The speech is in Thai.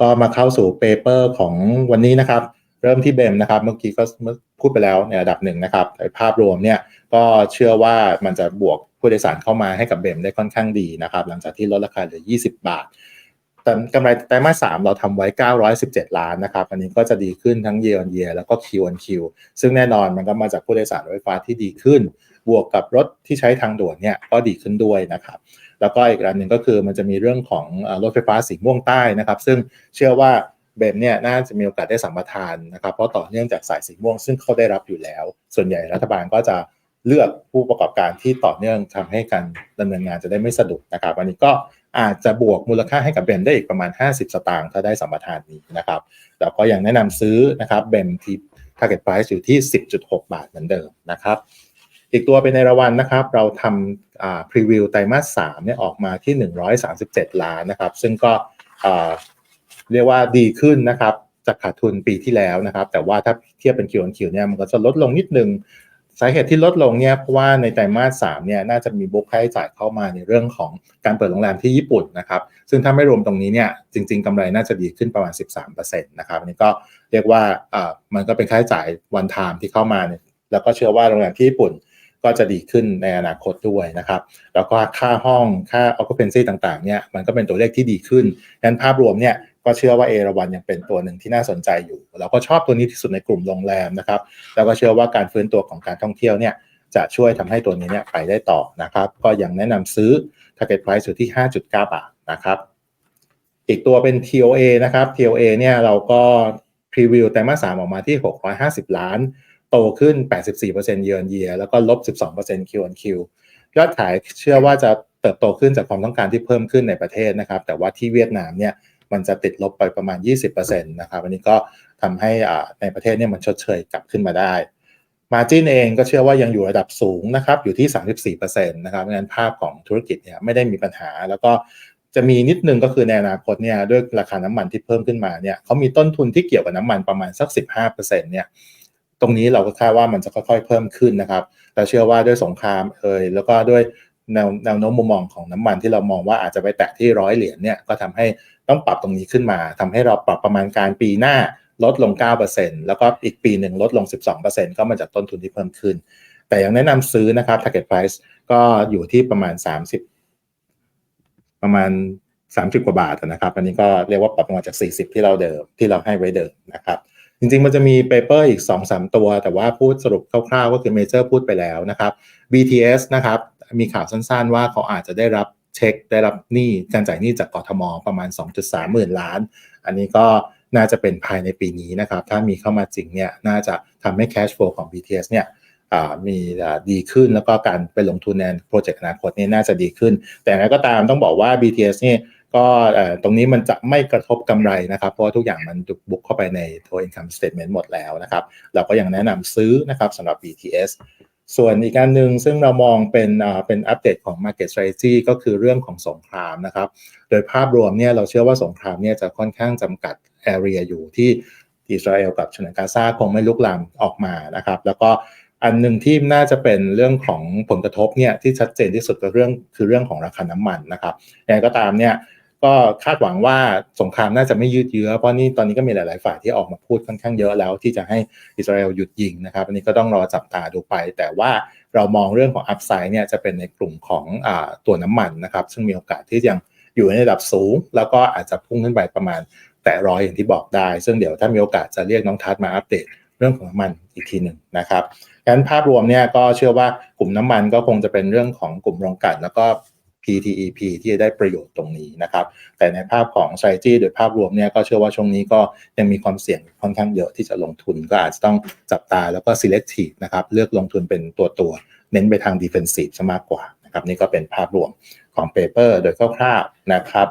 ก็มาเข้าสู่เปเปอร์ของวันนี้นะครับ เริ่มที่เบมนะครับ เมื่อกี้ก็พูดไปแล้วในระดับหนึ่งนะครับภาพรวมเนี่ยก็เชื่อว่ามันจะบวกผู้โดยสารเข้ามาให้กับเบมได้ค่อนข้างดีนะครับ หลังจากที่ลดราคาเหลือ 20 บาทแต่กำไรไตรมาสสามเราทำไว้ 917 ล้านนะครับ อันนี้ก็จะดีขึ้นทั้ง year on year แล้วก็ Q on Q ซึ่งแน่นอนมันก็มาจากผู้โดยสารรถไฟฟ้าที่ดีขึ้น บวกกับรถที่ใช้ทางด่วนเนี่ยก็ดีขึ้นด้วยนะครับ แล้วก็อีกอันหนึ่งก็คือมันจะมีเรื่องของรถไฟฟ้าสีม่วงใต้นะครับ ซึ่งเชื่อว่าเบมเนี่ยน่าจะมีโอกาสได้สัมปทานนะครับ เพราะต่อเนื่องจากสายสีม่วงซึ่งเขาได้รับอยู่แล้ว ส่วนใหญ่รัฐบาลก็จะเลือกผู้ประกอบการที่ต่อเนื่องทำให้การดำเนินงานจะได้ไม่สะดุดนะครับอันนี้ก็อาจจะบวกมูลค่าให้กับเบมได้อีกประมาณ 50 สตางค์ถ้าได้สัมปทานนี้นะครับแล้วก็ยังแนะนำซื้อนะครับเบมที่ target price อยู่ที่ 10.6 บาทเหมือนเดิมนะครับ อีกตัวเป็นในระวันนะครับ เราทำพรีวิวไตรมาส3เนี่ยออกมาที่ 137 ล้านนะครับ ซึ่งก็เรียกว่าดีขึ้นนะครับจากขาดทุนปีที่แล้วนะครับ แต่ว่าถ้าเทียบเป็น Q on Q เนี่ยมันก็จะลดลงนิดนึงสาเหตุที่ลดลงเนี่ยเพราะว่าในไตรมาส3เนี่ยน่าจะมีบุกค่าใช้จ่ายเข้ามาในเรื่องของการเปิดโรงแรมที่ญี่ปุ่นนะครับ ซึ่งถ้าไม่รวมตรงนี้เนี่ยจริง ๆกำไรน่าจะดีขึ้นประมาณ 13%นะครับอันนี้ก็เรียกว่ามันก็เป็นค่าใช้จ่ายวันไทม์ที่เข้ามา แล้วก็เชื่อว่าโรงแรมที่ญี่ปุ่น ก็จะดีขึ้นในอนาคตด้วยนะครับ แล้วก็ค่าห้องค่า occupancy ต่างๆเนี่ยมันก็เป็นตัวเลขที่ดีขึ้นดังนั้นภาพรวมเนี่ยก็เชื่อว่าเอราวันยังเป็นตัวหนึ่งที่น่าสนใจอยู่ เราก็ชอบตัวนี้ที่สุดในกลุ่มโรงแรมนะครับ แล้วก็เชื่อว่าการฟื้นตัวของการท่องเที่ยวเนี่ยจะช่วยทำให้ตัวนี้เนี่ยไปได้ต่อนะครับ ก็ยังแนะนำซื้อ target price อยู่ที่ 5.9 บาทนะครับ อีกตัวเป็น TOA นะครับ TOA เนี่ยเราก็พรีวิวไตรมาส3ออกมาที่ 650 ล้าน โตขึ้น 84% year on year แล้วก็ลบ 12% Q on Q ยอดขายเชื่อว่าจะเติบโตขึ้นจากความต้องการที่เพิ่มขึ้นในประเทศนะครับ แต่ว่าที่เวียดนามเนี่ยมันจะติดลบไปประมาณ 20%นะครับอันนี้ก็ทำให้ในประเทศเนี่ยมันชดเชยกลับขึ้นมาได้มาจินเองก็เชื่อว่ายังอยู่ระดับสูงนะครับอยู่ที่ 34%นะครับงั้นภาพของธุรกิจเนี่ยไม่ได้มีปัญหา แล้วก็จะมีนิดนึงก็คือในอนาคตเนี่ยด้วยราคาน้ำมันที่เพิ่มขึ้นมาเนี่ยเขามีต้นทุนที่เกี่ยวกับน้ำมันประมาณสัก 15%เนี่ย ตรงนี้เราก็คาดว่ามันจะค่อยๆเพิ่มขึ้นนะครับแต่เชื่อว่าด้วยสงครามเอ่ยแล้วก็ด้วยแนวแนวโน้มมุมมองของน้ำมันที่เรามองว่าอาจจะไปแตะที่ร้อยเหรียญเนี่ยก็ทำให้ต้องปรับตรงนี้ขึ้นมาทำให้เราปรับประมาณการปีหน้าลดลง 9%แล้วก็อีกปีหนึ่งลดลง 12%ก็มาจากต้นทุนที่เพิ่มขึ้น แต่ยังแนะนำซื้อนะครับ target price ก็อยู่ที่ประมาณ 30 ประมาณ 30 กว่าบาทนะครับ อันนี้ก็เรียกว่าปรับลงมาจาก 40 ที่เราเดิมที่เราให้ไว้เดิมนะครับ จริงๆ มันจะมีเปเปอร์อีก 2-3 ตัว แต่ว่าพูดสรุปคร่าวๆ ก็คือเมเจอร์พูดไปแล้วนะครับ BTS นะครับ มีข่าวสั้นๆ ว่าเขาอาจจะได้รับเช็ค ได้รับหนี้การจ่ายหนี้จากกทมประมาณ 2.3 หมื่นล้าน อันนี้ก็น่าจะเป็นภายในปีนี้นะครับ ถ้ามีเข้ามาจริงเนี่ย น่าจะทำให้ cash flow ของ BTS เนี่ยมีดีขึ้นแล้วก็การไปลงทุนในโปรเจกต์อนาคตนี่น่าจะดีขึ้น แต่อย่างไรก็ตามต้องบอกว่า BTS นี่ ก็ตรงนี้มันจะไม่กระทบกำไรนะครับ เพราะว่าทุกอย่างมันถูกบุกเข้าไปในตัว income statement หมดแล้วนะครับ เราก็ยังแนะนำซื้อนะครับสำหรับ BTS ส่วนอีกการหนึ่งซึ่งเรามองเป็นเป็นอัปเดตของ market strategy ก็คือเรื่องของสงครามนะครับ โดยภาพรวมเนี่ยเราเชื่อว่าสงครามเนี่ยจะค่อนข้างจำกัด area อยู่ที่อิสราเอลกับฉนวนกาซาคงไม่ลุกลามออกมานะครับ แล้วก็อันหนึ่งที่น่าจะเป็นเรื่องของผลกระทบเนี่ยที่ชัดเจนที่สุดก็เรื่องคือเรื่องของราคาน้ำมันนะครับอย่างก็ตามเนี่ย ก็คาดหวังว่าสงครามน่าจะไม่ยืดเยื้อเพราะนี่ตอนนี้ก็มีหลาย ๆ ฝ่ายที่ออกมาพูดค่อนข้างเยอะแล้วที่จะให้อิสราเอลหยุดยิงนะครับ อันนี้ก็ต้องรอจับตาดูไป แต่ว่าเรามองเรื่องของอัพไซด์เนี่ยจะเป็นในกลุ่มของอตัวน้ำมันนะครับ ซึ่งมีโอกาสที่ยังอยู่ในระดับสูง แล้วก็อาจจะพุ่งขึ้นไปประมาณแต่ร้อยอย่างที่บอกได้ ซึ่งเดี๋ยวถ้ามีโอกาสจะเรียกน้องทัศมาอัปเดตเรื่องของน้ำมันอีกทีหนึ่งนะครับงั้นภาพรวมเนี่ยก็เชื่อว่ากลุ่มน้ำมันก็คงจะเป็นเรื่องของกลุ่มโรงกลั่นแล้วก็ PTEP ที่จะได้ประโยชน์ตรงนี้นะครับ แต่ในภาพของ strategy โดยภาพรวมเนี่ยก็เชื่อว่าช่วงนี้ก็ยังมีความเสี่ยงค่อนข้างเยอะที่จะลงทุนก็อาจจะต้องจับตาแล้วก็ selective นะครับเลือกลงทุนเป็นตัวตัวเน้นไปทาง defensive ซะมากกว่านะครับนี่ก็เป็นภาพรวมของ paper โดยคร่าวๆนะครับ